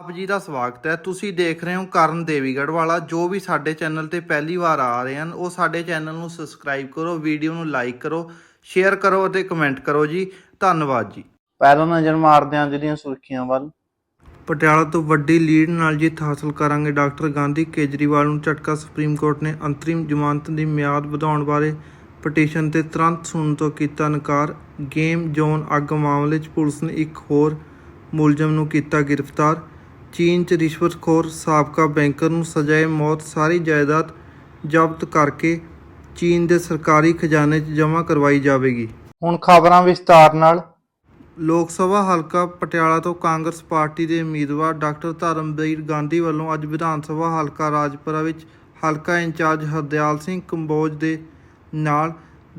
ਆਪ ਜੀ ਦਾ ਸਵਾਗਤ ਹੈ। ਤੁਸੀਂ ਦੇਖ ਰਹੇ ਹੋ ਕਰਨ ਦੇਵੀਗੜ੍ਹ ਵਾਲਾ। ਜੋ ਵੀ ਸਾਡੇ ਚੈਨਲ ਤੇ ਪਹਿਲੀ ਵਾਰ ਆ ਰਹੇ ਹਨ ਉਹ ਸਾਡੇ ਚੈਨਲ ਨੂੰ ਸਬਸਕ੍ਰਾਈਬ ਕਰੋ ਵੀਡੀਓ ਨੂੰ ਲਾਈਕ ਕਰੋ ਸ਼ੇਅਰ ਕਰੋ ਅਤੇ ਕਮੈਂਟ ਕਰੋ ਜੀ। ਧੰਨਵਾਦ ਜੀ। ਪਹਿਲਾਂ ਨਜ਼ਰ ਮਾਰਦੇ ਹਾਂ ਜਿਹੜੀਆਂ ਸੁਰਖੀਆਂ ਵੱਲ। ਪਟਿਆਲਾ ਤੋਂ ਵੱਡੀ ਲੀਡ ਨਾਲ ਜਿੱਤ ਹਾਸਲ ਕਰਾਂਗੇ ਡਾਕਟਰ ਗਾਂਧੀ ਕੇਜਰੀਵਾਲ ਨੂੰ। ਝਟਕਾ ਸੁਪਰੀਮ ਕੋਰਟ ਨੇ ਅੰਤਰਿਮ ਜ਼ਮਾਨਤ ਦੀ ਮਿਆਦ ਵਧਾਉਣ ਬਾਰੇ ਪਟੀਸ਼ਨ ਤੇ ਤੁਰੰਤ ਸੁਣਨ ਤੋਂ ਕੀਤਾ ਇਨਕਾਰ। ਗੇਮ ਜ਼ੋਨ ਅੱਗ ਮਾਮਲੇ 'ਚ ਪੁਲਿਸ ਨੇ ਇੱਕ ਹੋਰ ਮੁਲਜ਼ਮ ਨੂੰ ਕੀਤਾ ਗ੍ਰਿਫਤਾਰ। ਚੀਨ 'ਚ ਰਿਸ਼ਵਤਖੋਰ ਸਾਬਕਾ ਬੈਂਕਰ ਨੂੰ ਸਜ਼ਾਏ ਮੌਤ ਸਾਰੀ ਜਾਇਦਾਦ ਜ਼ਬਤ ਕਰਕੇ ਚੀਨ ਦੇ ਸਰਕਾਰੀ ਖਜ਼ਾਨੇ 'ਚ ਜਮ੍ਹਾਂ ਕਰਵਾਈ ਜਾਵੇਗੀ। ਹੁਣ ਖਬਰਾਂ ਵਿਸਤਾਰ ਨਾਲ। ਲੋਕ ਸਭਾ ਹਲਕਾ ਪਟਿਆਲਾ ਤੋਂ ਕਾਂਗਰਸ ਪਾਰਟੀ ਦੇ ਉਮੀਦਵਾਰ ਡਾਕਟਰ ਧਰਮਵੀਰ ਗਾਂਧੀ ਵੱਲੋਂ ਅੱਜ ਵਿਧਾਨ ਸਭਾ ਹਲਕਾ ਰਾਜਪੁਰਾ ਵਿੱਚ ਹਲਕਾ ਇੰਚਾਰਜ ਹਰਦਿਆਲ ਸਿੰਘ ਕੰਬੋਜ ਦੇ ਨਾਲ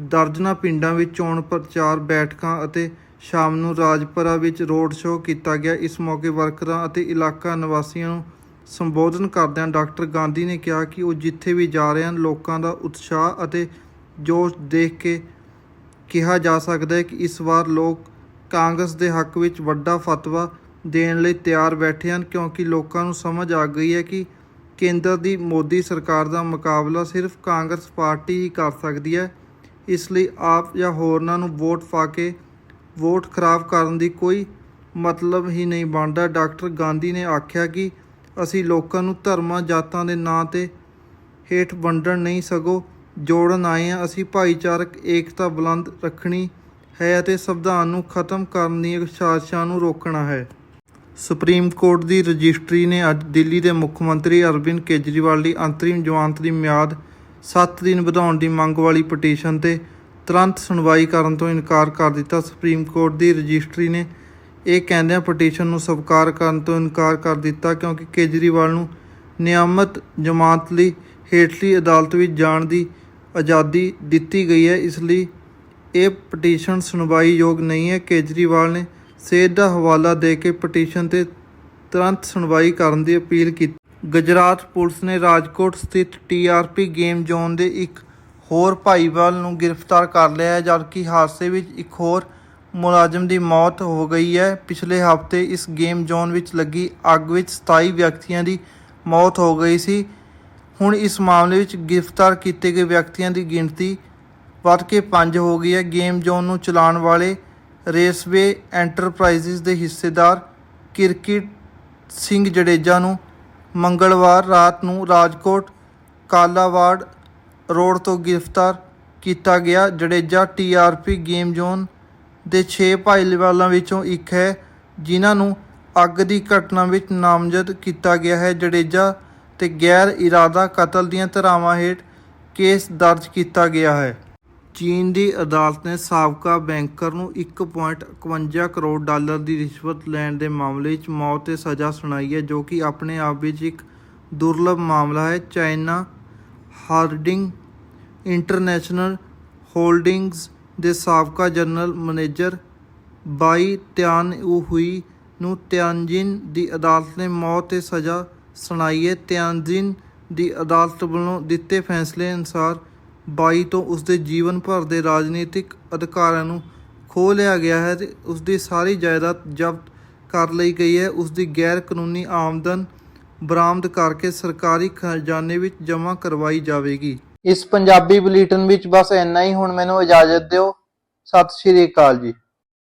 ਦਰਜਨਾ ਪਿੰਡਾਂ ਵਿੱਚ ਚੋਣ ਪ੍ਰਚਾਰ ਬੈਠਕਾਂ ਅਤੇ ਸ਼ਾਮ ਨੂੰ ਰਾਜਪੁਰਾ ਵਿੱਚ ਰੋਡ ਸ਼ੋਅ ਕੀਤਾ ਗਿਆ। ਇਸ ਮੌਕੇ ਵਰਕਰਾਂ ਅਤੇ ਇਲਾਕਾ ਨਿਵਾਸੀਆਂ ਨੂੰ ਸੰਬੋਧਨ ਕਰਦਿਆਂ ਡਾਕਟਰ ਗਾਂਧੀ ਨੇ ਕਿਹਾ ਕਿ ਉਹ ਜਿੱਥੇ ਵੀ ਜਾ ਰਹੇ ਹਨ, ਲੋਕਾਂ ਦਾ ਉਤਸ਼ਾਹ ਅਤੇ ਜੋਸ਼ ਦੇਖ ਕੇ ਕਿਹਾ ਜਾ ਸਕਦਾ ਹੈ ਕਿ ਇਸ ਵਾਰ ਲੋਕ ਕਾਂਗਰਸ ਦੇ ਹੱਕ ਵਿੱਚ ਵੱਡਾ ਫਤਵਾ ਦੇਣ ਲਈ ਤਿਆਰ ਬੈਠੇ ਹਨ, ਕਿਉਂਕਿ ਲੋਕਾਂ ਨੂੰ ਸਮਝ ਆ ਗਈ ਹੈ ਕਿ ਕੇਂਦਰ ਦੀ ਮੋਦੀ ਸਰਕਾਰ ਦਾ ਮੁਕਾਬਲਾ ਸਿਰਫ ਕਾਂਗਰਸ ਪਾਰਟੀ ਹੀ ਕਰ ਸਕਦੀ ਹੈ। ਇਸ ਲਈ ਆਪ ਜਾਂ ਹੋਰਨਾਂ ਨੂੰ ਵੋਟ ਪਾ ਕੇ ਵੋਟ ਖਰਾਬ ਕਰਨ ਦੀ ਕੋਈ ਮਤਲਬ ਹੀ ਨਹੀਂ ਬਣਦਾ। ਡਾਕਟਰ ਗਾਂਧੀ ਨੇ ਆਖਿਆ ਕਿ ਅਸੀਂ ਲੋਕਾਂ ਨੂੰ ਧਰਮਾਂ, ਜਾਤਾਂ ਦੇ ਨਾਂ ਤੇ ਹੇਠ ਵੰਡਣ ਨਹੀਂ ਸਗੋਂ ਜੋੜਨ ਆਏ ਹਾਂ। ਅਸੀਂ ਭਾਈਚਾਰਕ ਏਕਤਾ ਬੁਲੰਦ ਰੱਖਣੀ ਹੈ ਅਤੇ ਸੰਵਿਧਾਨ ਨੂੰ ਖਤਮ ਕਰਨ ਦੀਆਂ ਸਾਜ਼ਿਸ਼ਾਂ ਨੂੰ ਰੋਕਣਾ ਹੈ। ਸੁਪਰੀਮ ਕੋਰਟ ਦੀ ਰਜਿਸਟਰੀ ਨੇ ਅੱਜ ਦਿੱਲੀ ਦੇ ਮੁੱਖ ਮੰਤਰੀ ਅਰਵਿੰਦ ਕੇਜਰੀਵਾਲ ਦੀ ਅੰਤਰਿਮ ਜ਼ਮਾਨਤ ਦੀ ਮਿਆਦ 7 ਦਿਨ ਵਧਾਉਣ ਦੀ ਮੰਗ ਵਾਲੀ ਪਟੀਸ਼ਨ ਤੇ ਤੁਰੰਤ ਸੁਣਵਾਈ ਕਰਨ ਤੋਂ ਇਨਕਾਰ ਕਰ ਦਿੱਤਾ। ਸੁਪਰੀਮ ਕੋਰਟ ਦੀ ਰਜਿਸਟਰੀ ਨੇ ਇਹ ਕਹਿੰਦਿਆਂ ਪਟੀਸ਼ਨ ਨੂੰ ਸਵੀਕਾਰ ਕਰਨ ਤੋਂ ਇਨਕਾਰ ਕਰ ਦਿੱਤਾ ਕਿਉਂਕਿ ਕੇਜਰੀਵਾਲ ਨੂੰ ਨਿਯਮਤ ਜ਼ਮਾਨਤ ਲਈ ਹੇਠਲੀ ਅਦਾਲਤ ਵਿੱਚ ਜਾਣ ਦੀ ਆਜ਼ਾਦੀ ਦਿੱਤੀ ਗਈ ਹੈ। ਇਸ ਲਈ ਇਹ ਪਟੀਸ਼ਨ ਸੁਣਵਾਈ ਯੋਗ ਨਹੀਂ ਹੈ। ਕੇਜਰੀਵਾਲ ਨੇ ਸਿਹਤ ਦਾ ਹਵਾਲਾ ਦੇ ਕੇ ਪਟੀਸ਼ਨ ਤੇ ਤੁਰੰਤ ਸੁਣਵਾਈ ਕਰਨ ਦੀ ਅਪੀਲ ਕੀਤੀ। ਗੁਜਰਾਤ ਪੁਲਿਸ ਨੇ ਰਾਜਕੋਟ ਸਥਿਤ ਟੀਆਰਪੀ ਗੇਮ ਜ਼ੋਨ ਦੇ ਇੱਕ ਹੋਰ ਭਾਈਵਾਲ ਨੂੰ ਗ੍ਰਿਫਤਾਰ ਕਰ ਲਿਆ ਹੈ, ਜਦਕਿ ਹਾਦਸੇ ਵਿੱਚ ਇੱਕ ਹੋਰ ਮੁਲਾਜ਼ਮ ਦੀ ਮੌਤ ਹੋ ਗਈ ਹੈ। ਪਿਛਲੇ ਹਫ਼ਤੇ ਇਸ ਗੇਮ ਜ਼ੋਨ ਵਿੱਚ ਲੱਗੀ ਅੱਗ ਵਿੱਚ 27 ਵਿਅਕਤੀਆਂ ਦੀ ਮੌਤ ਹੋ ਗਈ ਸੀ। ਹੁਣ ਇਸ ਮਾਮਲੇ ਵਿੱਚ ਗ੍ਰਿਫਤਾਰ ਕੀਤੇ ਗਏ ਵਿਅਕਤੀਆਂ ਦੀ ਗਿਣਤੀ ਵੱਧ ਕੇ 5 ਹੋ ਗਈ ਹੈ। ਗੇਮ ਜ਼ੋਨ ਨੂੰ ਚਲਾਉਣ ਵਾਲੇ ਰੇਸਵੇ ਐਂਟਰਪ੍ਰਾਈਜ਼ਸ ਦੇ ਹਿੱਸੇਦਾਰ ਕਿਰਕਿਟ ਸਿੰਘ ਜਡੇਜਾ ਨੂੰ ਮੰਗਲਵਾਰ ਰਾਤ ਨੂੰ ਰਾਜਕੋਟ ਕਾਲਾਵਾੜ ਰੋਡ ਤੋਂ ਗ੍ਰਿਫਤਾਰ ਕੀਤਾ ਗਿਆ ਜਡੇਜਾ ਟੀਆਰਪੀ ਗੇਮ ਜ਼ੋਨ ਦੇ 6 ਭਾਈਵਾਲਾਂ ਵਿੱਚੋਂ ਇੱਕ ਹੈ, ਜਿਨ੍ਹਾਂ ਨੂੰ ਅੱਗ ਦੀ ਘਟਨਾ ਵਿੱਚ ਨਾਮਜ਼ਦ ਕੀਤਾ ਗਿਆ ਹੈ ਜਡੇਜਾ ਤੇ ਗੈਰ ਇਰਾਦਾ ਕਤਲ ਦੀਆਂ ਧਾਰਾਵਾਂ ਹੇਠ ਕੇਸ ਦਰਜ ਕੀਤਾ ਗਿਆ ਹੈ। ਚੀਨ ਦੀ ਅਦਾਲਤ ਨੇ ਸਾਬਕਾ ਬੈਂਕਰ ਨੂੰ 1.51 ਕਰੋੜ ਡਾਲਰ ਦੀ ਰਿਸ਼ਵਤ ਲੈਣ ਦੇ ਮਾਮਲੇ ਵਿੱਚ ਮੌਤ ਤੇ ਸਜ਼ਾ ਸੁਣਾਈ ਹੈ, ਜੋ ਕਿ ਆਪਣੇ ਆਪ ਵਿੱਚ ਇੱਕ ਦੁਰਲੱਭ ਮਾਮਲਾ ਹੈ। ਚਾਈਨਾ ਹਾਰਡਿੰਗ ਇੰਟਰਨੈਸ਼ਨਲ ਹੋਲਡਿੰਗਜ਼ ਦੇ ਸਾਬਕਾ ਜਨਰਲ ਮੈਨੇਜਰ ਬਾਈ ਤਿਆਨ ਨੂੰ ਤਿਆਨਜਿਨ ਦੀ ਅਦਾਲਤ ਨੇ ਮੌਤ ਤੇ ਸਜ਼ਾ ਸੁਣਾਈ ਹੈ ਤਿਆਨਜਿਨ ਦੀ ਅਦਾਲਤ ਵੱਲੋਂ ਦਿੱਤੇ ਫੈਸਲੇ ਅਨੁਸਾਰ ਬਾਈ ਤੋਂ ਉਸਦੇ ਜੀਵਨ ਭਰ ਦੇ ਰਾਜਨੀਤਿਕ ਅਧਿਕਾਰਾਂ ਨੂੰ ਖੋਹ ਲਿਆ ਗਿਆ ਹੈ ਤੇ ਉਸਦੀ ਸਾਰੀ ਜਾਇਦਾਦ ਜ਼ਬਤ ਕਰ ਲਈ ਗਈ ਹੈ। ਉਸਦੀ ਗੈਰ ਕਾਨੂੰਨੀ ਆਮਦਨ ਬਰਾਮਦ ਕਰਕੇ ਸਰਕਾਰੀ ਖਜ਼ਾਨੇ ਵਿੱਚ ਜਮ੍ਹਾਂ ਕਰਵਾਈ ਜਾਵੇਗੀ। ਇਸ ਪੰਜਾਬੀ ਬੁਲੇਟਿਨ ਵਿੱਚ ਬਸ ਇੰਨਾ ਹੀ। ਹੁਣ ਮੈਨੂੰ ਇਜਾਜ਼ਤ ਦਿਓ। ਸਤਿ ਸ਼੍ਰੀ ਅਕਾਲ ਜੀ।